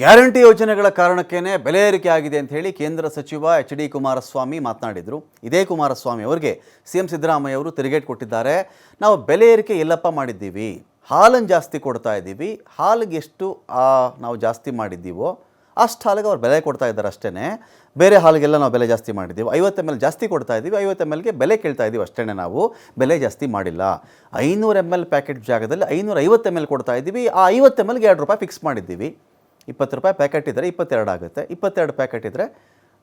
Guarantee ಯೋಜನೆಗಳ ಕಾರಣಕ್ಕೇನೆ ಬೆಲೆ ಏರಿಕೆ ಆಗಿದೆ ಅಂತ ಹೇಳಿ ಕೇಂದ್ರ ಸಚಿವ ಎಚ್ ಡಿ ಕುಮಾರಸ್ವಾಮಿ ಮಾತನಾಡಿದರು. ಇದೇ ಕುಮಾರಸ್ವಾಮಿ ಅವರಿಗೆ ಸಿ ಎಂ ಸಿದ್ದರಾಮಯ್ಯ ಅವರು ತಿರುಗೇಟ್ ಕೊಟ್ಟಿದ್ದಾರೆ. ನಾವು ಬೆಲೆ ಏರಿಕೆ ಎಲ್ಲಪ್ಪ ಮಾಡಿದ್ದೀವಿ. ಹಾಲನ್ನು ಜಾಸ್ತಿ ಕೊಡ್ತಾ ಇದ್ದೀವಿ. ಹಾಲಿಗೆ ಎಷ್ಟು ನಾವು ಜಾಸ್ತಿ ಮಾಡಿದ್ದೀವೋ ಅಷ್ಟು ಹಾಲಿಗೆ ಅವ್ರು ಬೆಲೆ ಕೊಡ್ತಾ ಇದ್ದಾರೆ ಅಷ್ಟೇ ಬೇರೆ ಹಾಲಿಗೆಲ್ಲ ನಾವು ಬೆಲೆ ಜಾಸ್ತಿ ಮಾಡಿದ್ದೀವಿ. ಐವತ್ತು ಎಂ ಎಲ್ ಜಾಸ್ತಿ ಕೊಡ್ತಾ ಇದ್ದೀವಿ. ಐವತ್ತು ಎಂ ಎಲ್ಗೆ ಬೆಲೆ ಕೇಳ್ತಾ ಇದ್ದೀವಿ ಅಷ್ಟೇ ನಾವು. ಬೆಲೆ ಜಾಸ್ತಿ ಮಾಡಿಲ್ಲ. ಐನೂರು ಎಂ ಎಲ್ ಪ್ಯಾಕೆಟ್ ಜಾಗದಲ್ಲಿ ಐನೂರ ಐವತ್ತು ಎಂ ಎಲ್ ಕೊಡ್ತಾ ಇದ್ದೀವಿ. ಆ ಐವತ್ತು ಎಂ ಎಲ್ಗೆ ಎರಡು ರೂಪಾಯಿ ಫಿಕ್ಸ್ ಮಾಡಿದ್ದೀವಿ. ಇಪ್ಪತ್ತು ರೂಪಾಯಿ ಪ್ಯಾಕೆಟ್ ಇದ್ದರೆ ಇಪ್ಪತ್ತೆರಡು ಆಗುತ್ತೆ. ಇಪ್ಪತ್ತೆರಡು ಪ್ಯಾಕೆಟ್ ಇದ್ದರೆ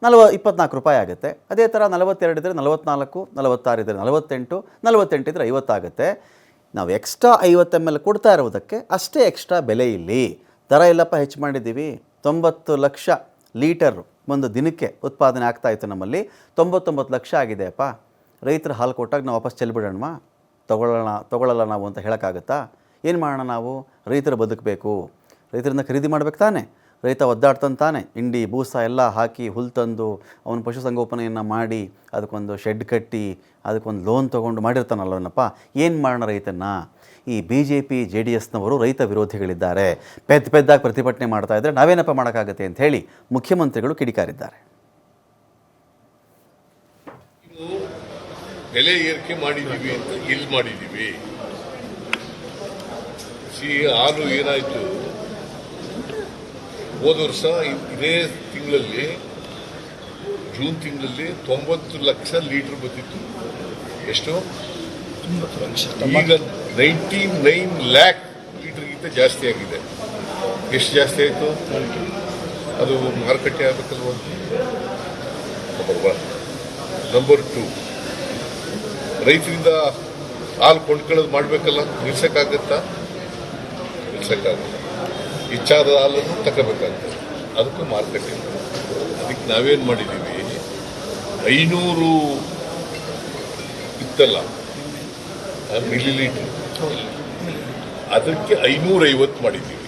ನಲವ, ಇಪ್ಪತ್ನಾಲ್ಕು ರೂಪಾಯಿ ಆಗುತ್ತೆ. ಅದೇ ಥರ ನಲವತ್ತೆರಡು ಇದ್ದರೆ ನಲವತ್ನಾಲ್ಕು, ನಲವತ್ತಾರು ಇದ್ದರೆ ನಲವತ್ತೆಂಟು ನಲವತ್ತೆಂಟು ಇದ್ದರೆ ಐವತ್ತಾಗುತ್ತೆ. ನಾವು ಎಕ್ಸ್ಟ್ರಾ ಐವತ್ತು ಎಂ ಎಲ್ ಕೊಡ್ತಾ ಇರೋದಕ್ಕೆ ಅಷ್ಟೇ ಎಕ್ಸ್ಟ್ರಾ ಬೆಲೆ ಇಲ್ಲಿ. ದರ ಎಲ್ಲಪ್ಪ ಹೆಚ್ಚು ಮಾಡಿದ್ದೀವಿ? ತೊಂಬತ್ತು ಲಕ್ಷ ಲೀಟರ್ ಒಂದು ದಿನಕ್ಕೆ ಉತ್ಪಾದನೆ ಆಗ್ತಾಯಿತ್ತು ನಮ್ಮಲ್ಲಿ. ತೊಂಬತ್ತೊಂಬತ್ತು ಲಕ್ಷ ಆಗಿದೆಯಪ್ಪ. ರೈತರು ಹಾಲು ಕೊಟ್ಟಾಗ ನಾವು ವಾಪಸ್ ಚೆಲ್ಬಿಡೋಣ ತಗೊಳ್ಳೋಣ, ತಗೊಳ್ಳಲ್ಲ ನಾವು ಅಂತ ಹೇಳೋಕ್ಕಾಗತ್ತಾ? ಏನು ಮಾಡೋಣ ನಾವು? ರೈತರು ಬದುಕಬೇಕು. ರೈತರನ್ನ ಖರೀದಿ ಮಾಡ್ಬೇಕು ತಾನೆ. ರೈತ ಒದ್ದಾಡ್ತಾನೆ ತಾನೆ. ಇಂಡಿ ಬೂಸ ಎಲ್ಲ ಹಾಕಿ ಹುಲ್ ತಂದು ಅವನ ಪಶುಸಂಗೋಪನೆಯನ್ನು ಮಾಡಿ ಅದಕ್ಕೊಂದು ಶೆಡ್ ಕಟ್ಟಿ ಅದಕ್ಕೊಂದು ಲೋನ್ ತೊಗೊಂಡು ಮಾಡಿರ್ತಾನಲ್ಲವನಪ್ಪ ಏನು ಮಾಡೋಣ ರೈತನ್ನ? ಈ B J P J D ಎಸ್ನವರು ರೈತ ವಿರೋಧಿಗಳಿದ್ದಾರೆ. ಪೆದ್ದ ಪೆದ್ದಾಗಿ ಪ್ರತಿಭಟನೆ ಮಾಡ್ತಾ ಇದ್ದರೆ ನಾವೇನಪ್ಪ ಮಾಡೋಕ್ಕಾಗತ್ತೆ ಅಂತ ಹೇಳಿ ಮುಖ್ಯಮಂತ್ರಿಗಳು ಕಿಡಿಕಾರಿದ್ದಾರೆ. ಬೆಲೆ ಏರಿಕೆ ಮಾಡಿದ್ದೀವಿ ಅಂತ ಇಲ್ಲಿ ಮಾಡಿದ್ದೀವಿ. ಸಿ, ಹಾಲು ಏನಾಯ್ತು? ಹೋದ ವರ್ಷ ಇದೇ ತಿಂಗಳಲ್ಲಿ ಜೂನ್ ತಿಂಗಳಲ್ಲಿ ತೊಂಬತ್ತು ಲಕ್ಷ ಲೀಟರ್ ಬಂದಿತ್ತು ಎಷ್ಟು? ಈಗ ನೈಂಟಿ ನೈನ್ ಲ್ಯಾಕ್ ಲೀಟರ್ಗಿಂತ ಜಾಸ್ತಿ ಆಗಿದೆ. ಎಷ್ಟು ಜಾಸ್ತಿ ಆಯಿತು? ಅದು ಮಾರುಕಟ್ಟೆ ಆಗಬೇಕಲ್ವ? ನಂಬರ್ ಒನ್ ನಂಬರ್ ಟು ರೈತರಿಂದ ಹಾಲು ಕೊಂಡ್ಕೊಳ್ಳೋದು ಮಾಡಬೇಕಲ್ಲ? ನಿಲ್ಸಕ್ಕಾಗತ್ತಾ? ನಿಲ್ಸಕ್ಕಾಗಲ್ಲ. ಇಚ್ಛಾದ ಹಾಲನ್ನು ತಗೋಬೇಕಾಗ್ತದೆ. ಅದಕ್ಕೂ ಮಾರ್ಕೆಟ್ ಇಲ್ಲ. ಅದಕ್ಕೆ ನಾವೇನು ಮಾಡಿದ್ದೀವಿ? ಐನೂರು ಇತ್ತಲ್ಲ? ಮಿಲಿ ಲೀಟರ್ ಅದಕ್ಕೆ ಐನೂರೈವತ್ತು ಮಾಡಿದ್ದೀವಿ.